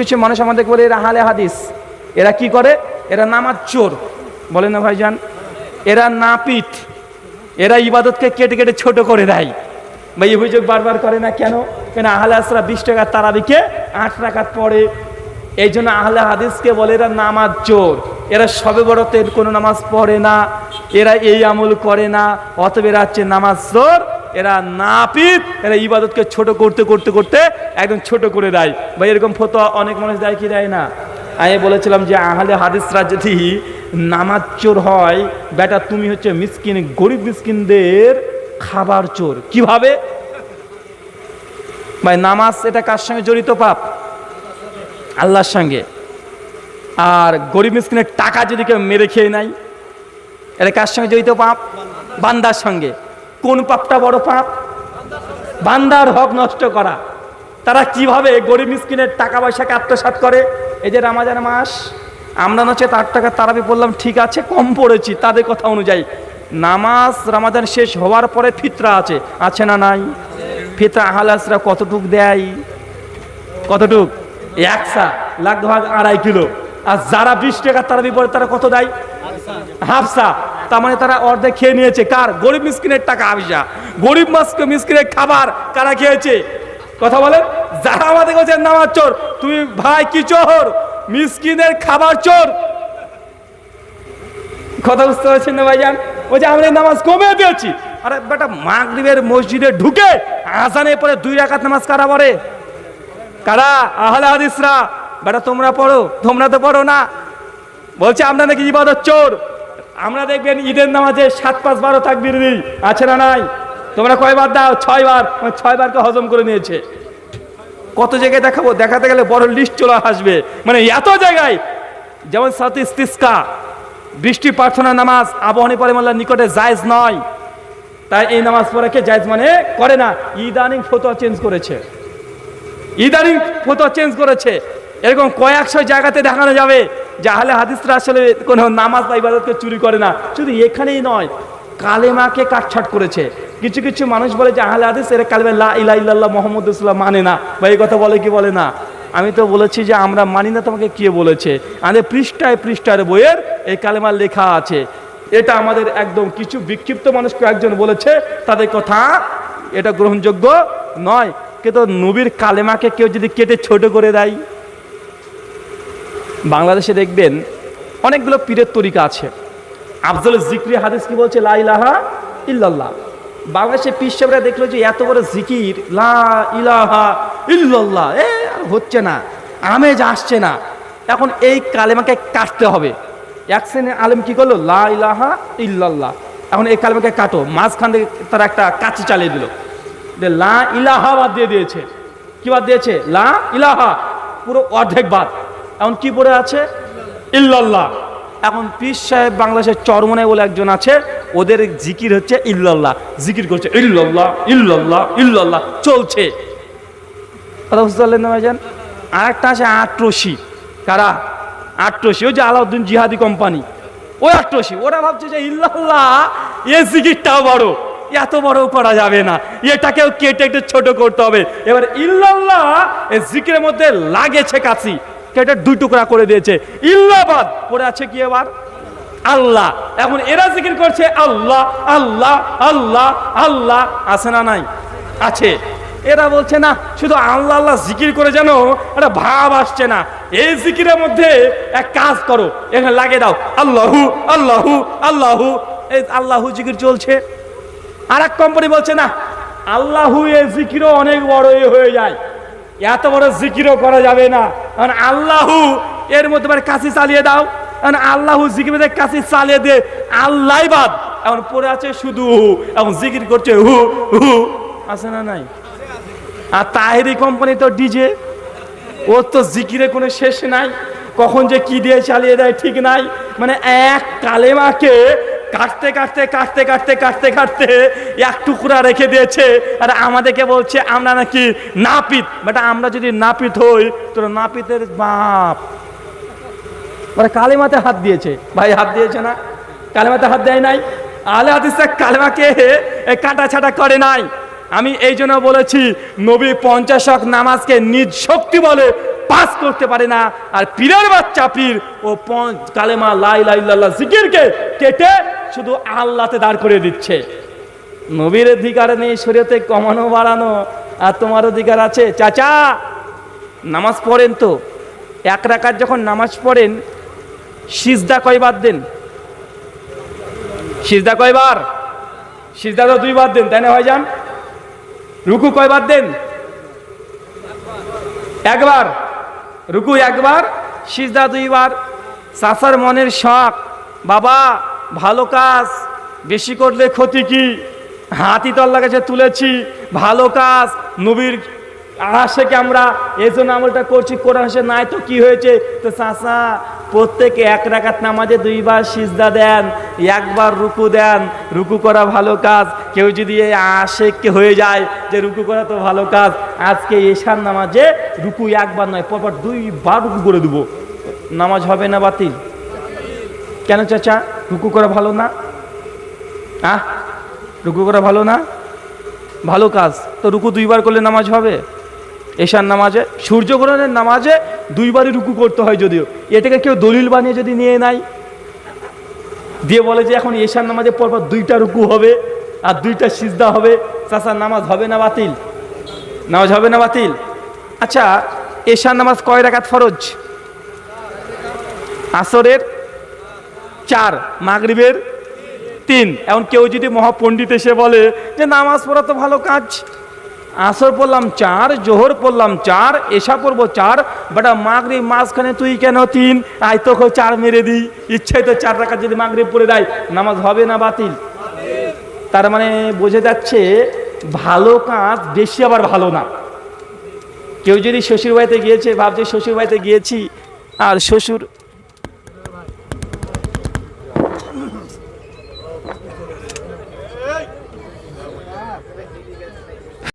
কিছু মানুষ আমাদের বলে, এরা হালে হাদিস। এরা কি করে? এরা নামাজ চোর। বলে না ভাইজান, এরা নাপিত। এরা ইবাদতকে কেটে কেটে ছোট করে দেয়। বা এই অভিযোগ বারবার করে না কেন? কেন আহলে আসরা বিশ টাকার তারাবিকে আট টাকার পরে এই জন্য আহলে হাদিসকে বলে, এরা নামাজ চোর। এরা সবে বড়তের কোনো নামাজ পড়ে না। এরা এই আমল করে না। অতএব এরা হচ্ছে নামাজ চোর। এরা নাপিত, এরা ইবাদতকে ছোট করতে করতে করতে একদম ছোট করে দেয়। ভাই, এরকম ফটো অনেক মানুষ দেয় কি দেয় না? আমি বলেছিলাম যে আহলে হাদিসরা যদি নামাজ চোর হয়, বেটা তুমি হচ্ছে মিসকিন, গরিব মিসকিনদের খাবার চোর। কীভাবে? ভাই, নামাজ এটা কার সঙ্গে জড়িত পাপ? আল্লাহর সঙ্গে। আর গরিব মিসকিনের টাকা যদি কেউ মেরে খেয়ে নাই এটা কার সঙ্গে জড়িত পাপ? বান্দার সঙ্গে। কোন পাপটা বড় পাপ? বান্দার হক নষ্ট করা। তারা কীভাবে গরিব মিসকিনের টাকা পয়সাকে আত্মসাৎ করে? এই যে রামাজান মাস, আমরা নচ্ছে তার টাকা তারাবি বললাম, ঠিক আছে, কম পড়েছি, তাদের কথা অনুযায়ী। নামাজ রামাজান শেষ হওয়ার পরে ফিতরা আছে। আছে না নাই? ফিতরা আহালাসরা কতটুক দেয়? কতটুক? একসা লাখ ভাগ আড়াই কিলো। আর যারা বিশ টাকা তারাবি পড়ে তারা কত দেয়? হাফসা। তার মানে তারা অর্ধেক খেয়ে নিয়েছে। কার? গরিব মিসকিনের টাকা হাফসা গরিব মাস্ক, মিসকিনের খাবার কারা খেয়েছে? কথা বলেন? যারা আমাদের কাছে নামাজ চোর তুমি ভাই কি চোর? মিসকিনের খাবার চোর। কথা বুঝতে পারছেন না ভাইজান? ওই যে আমরা নামাজ কমে দিয়েছি। আরে বেটা, মাগরিবের মসজিদে ঢুকে আজানে পরে দুই রাকাত নামাজ কারা পড়ে? কারা? আহলে হাদিসরা। বেটা, তোমরা পড়ো। তোমরা তো পড়ো না। বলছে, আমরা নাকি ইবাদত চোর। আমরা দেখবেন ঈদের নামাজে সাত, পাঁচ বারো তাকবির দিই আছে না নাই? তোমরা কয়বার দাও? ছয়বার। মানে ছয়বারকে হজম করে নিয়েছে। কত জায়গায় দেখাবো? দেখাতে গেলে বড় লিস্ট চলে আসবে। মানে এত জায়গায়। যেমন সাথে বৃষ্টি প্রার্থনা নামাজ আবহানী পরিমাল্লার নিকটে জায়জ নয়। তাই এই নামাজ পড়াকে জায়জ মানে করে না। ইদানিং ফতোয়া চেঞ্জ করেছে। ইদানিং ফতোয়া চেঞ্জ করেছে। এরকম কয়েকশো জায়গাতে দেখানো যাবে যে হাদিসরা আসলে কোনো নামাজ বা ইবাদতকে চুরি করে না। শুধু এখানেই নয়, কালেমাকে কাটছাট করেছে। কিছু কিছু মানুষ বলে যে হাদিস এরা কালেমা লা ইলা ইল্লাল্লাহ মোহাম্মদ ইসলাম মানে না। বা এই কথা বলে কি বলে না? আমি তো বলেছি যে, আমরা মানি না তোমাকে কে বলেছে। আমাদের পৃষ্ঠায় পৃষ্ঠার বইয়ের এই কালেমা লেখা আছে। এটা আমাদের একদম কিছু বিক্ষিপ্ত মানুষ কয়েকজন বলেছে, তাদের কথা এটা গ্রহণযোগ্য নয়। কিন্তু নবীর কালেমাকে কেউ যদি কেটে ছোট করে দেয় বাংলাদেশে দেখবেন অনেকগুলো পীরের তরিকা আছে। আফজল জিক্রি হাদিস কি বলছে? লা ইলাহা ইল্লাল্লাহ। বাংলাদেশে পীর সাহেবরা দেখল যে এত বড় জিকির, লা ইলাহা ইল্লাল্লাহ। এ, আর হচ্ছে না, আমেজ আসছে না। এখন এই কালেমাকে কাটতে হবে। এক শ্রেণির আলেম কি করল? লা ইলাহা ইল্লাল্লাহ। এখন এই কালেমাকে কাটো। মাঝখান থেকে তারা একটা কাচি চালিয়ে দিল। লা ইলাহা বাদ দিয়ে দিয়েছে। কি বাদ দিয়েছে? লা ইলাহা। পুরো অর্ধেক বাদ। এখন কি পড়ে আছে? ইল্লাল্লাহ। এখন পীর সাহেব বাংলাদেশের চরমনে বলে একজন আছে, ওদের জিকির হচ্ছে ইল্লাল্লাহ। জিকির করছে ইল্লাল্লাহ ইল্লাল্লাহ ইল্লাল্লাহ, চলছে। কথা বুঝতে পারলেন না ভাইজান? আর একটা আছে আট্রসি কারা? আট্রসি ওই যে আলাউদ্দিন জিহাদি কোম্পানি। ওই আট্রসি ওরা ভাবছে যে ইল্লাল্লাহ, এ জিকিরটাও বড়। এত বড় করা যাবে না। এটাকেও কেটে একটু ছোট করতে হবে। এবার ইল্লাল্লাহ, এ জিকিরের মধ্যে লাগেছে কাছি কেটে দুই টুকরা করে দিয়েছে। ইল্লাবাদ। পড়ে আছে কি এবার? আল্লাহ। এখন এরা জিকির করছে, আল্লাহ আল্লাহ আল্লাহ আল্লাহ। আছে না নাই? আছে। এরা বলছে, না, শুধু আল্লাহ আল্লাহ জিকির করে যেন একটা ভাব আসছে না। এই জিকিরের মধ্যে এক কাজ করো, এখানে লাগে দাও। আল্লাহু আল্লাহু আল্লাহু। এই আল্লাহু জিকির চলছে। আর এক কোম্পানি বলছে, না, আল্লাহু এ জিকিরও অনেক বড় হয়ে যায়। এত বড় জিকিরও করা যাবে না। কারণ আল্লাহু এর মধ্যে মানে কাশি চালিয়ে দাও। কারণ আল্লাহু জিকির কাশি চালিয়ে দে আল্লাহ বাদ। এখন পড়ে আছে শুধু হু, এখন জিকির করছে হু হু। আছে না নাই? আর তাহেরি কোম্পানি তো ডিজে। ওর তো জিকিরে কোনো শেষ নাই। কখন যে কি দিয়ে চালিয়ে দেয় ঠিক নাই। মানে এক কালেমাকে কাটতে কাটতে কাটতে কাটতে কাটতে কাটতে এক টুকরা রেখে দিয়েছে। আর আমাদেরকে বলছে, আমরা নাকি নাপিত। বাট, আমরা যদি নাপিত হই, তোর নাপিতের বাপ। মানে কালেমাতে হাত দিয়েছে। ভাই, হাত দিয়েছে না? কালেমাতে হাত দেয় নাই? আলে হাদিসে কালেমাকে কাটা ছাটা করে নাই। আমি এই জন্য বলেছি, নবী পঞ্চাশক নামাজকে নিজ শক্তি বলে পাস করতে পারে না। আর পীরের বাচ্চা পীর ও কালেমা লাই লাই লাল্লাহ জিকিরকে কেটে শুধু আল্লাহতে দাঁড় করে দিচ্ছে। নবীর অধিকার নেই শরীয়তে কমানো বাড়ানো। আর তোমার অধিকার আছে? চাচা, নামাজ পড়েন তো। এক রাকাত যখন নামাজ পড়েন, সিজদা কয়বার দেন? সিজদা কয়বার? সিজদা তো দুইবার দেন, তাই না যান রুকু কয়বার দেন? একবার। রুকু একবার, সিজদা দুইবার। চাষার মনের শখ, বাবা ভালো কাজ, বেশি করলে ক্ষতি কি? হাতি তল্লা কাছে তুলেছি, ভালো কাজ, নবীর আশেকে আমরা এই জন্য আমলটা করছি, কোরআন হাসে নাই তো কি হয়েছে? তো চাষা প্রত্যেকে এক রাকাত নামাজে দুইবার সিজদা দেন, একবার রুকু দেন, রুকু করা ভালো কাজ। কেউ যদি এই আশেককে হয়ে যায় যে রুকু করা তো ভালো কাজ, আজকে এশার নামাজে রুকু একবার নয়, পরপর দুইবার রুকু করে দেবো। নামাজ হবে না বাতিল? কেন চাচা? রুকু করা ভালো না? আহ? রুকু করা ভালো না? ভালো কাজ। তো রুকু দুইবার করলে নামাজ হবে? এশার নামাজে? সূর্যগ্রহণের নামাজে দুইবারই রুকু করতে হয় যদিও। এটাকে কেউ দলিল বানিয়ে যদি নিয়ে নাই দিয়ে বলে যে এখন এশার নামাজে পরপর দুইটা রুকু হবে আর দুইটা সিজদা হবে। চাষার নামাজ হবে না বাতিল? নামাজ হবে না বাতিল? আচ্ছা এশার নামাজ কয় রাকাত ফরজ? আসরের চার, মাগরিবের তিন। এখন কেউ যদি মহাপণ্ডিত এসে বলে যে নামাজ পড়া তো ভালো কাজ, আসর পড়লাম চার, জোহর পড়লাম চার এসা পড়ব চার, বাটা মাগরিব মাঝখানে তুই কেন তিন? আয় তোকে চার মেরে দিই। ইচ্ছাই তো চার টাকা যদি মাগরিব পড়ে দেয়, নামাজ হবে না বাতিল? তার মানে বোঝা যাচ্ছে ভালো কাজ বেশি আবার ভালো না। কেউ যদি শ্বশুর বাড়িতে গিয়েছে, ভাবছে শ্বশুর বাড়িতে গিয়েছি, আর শ্বশুর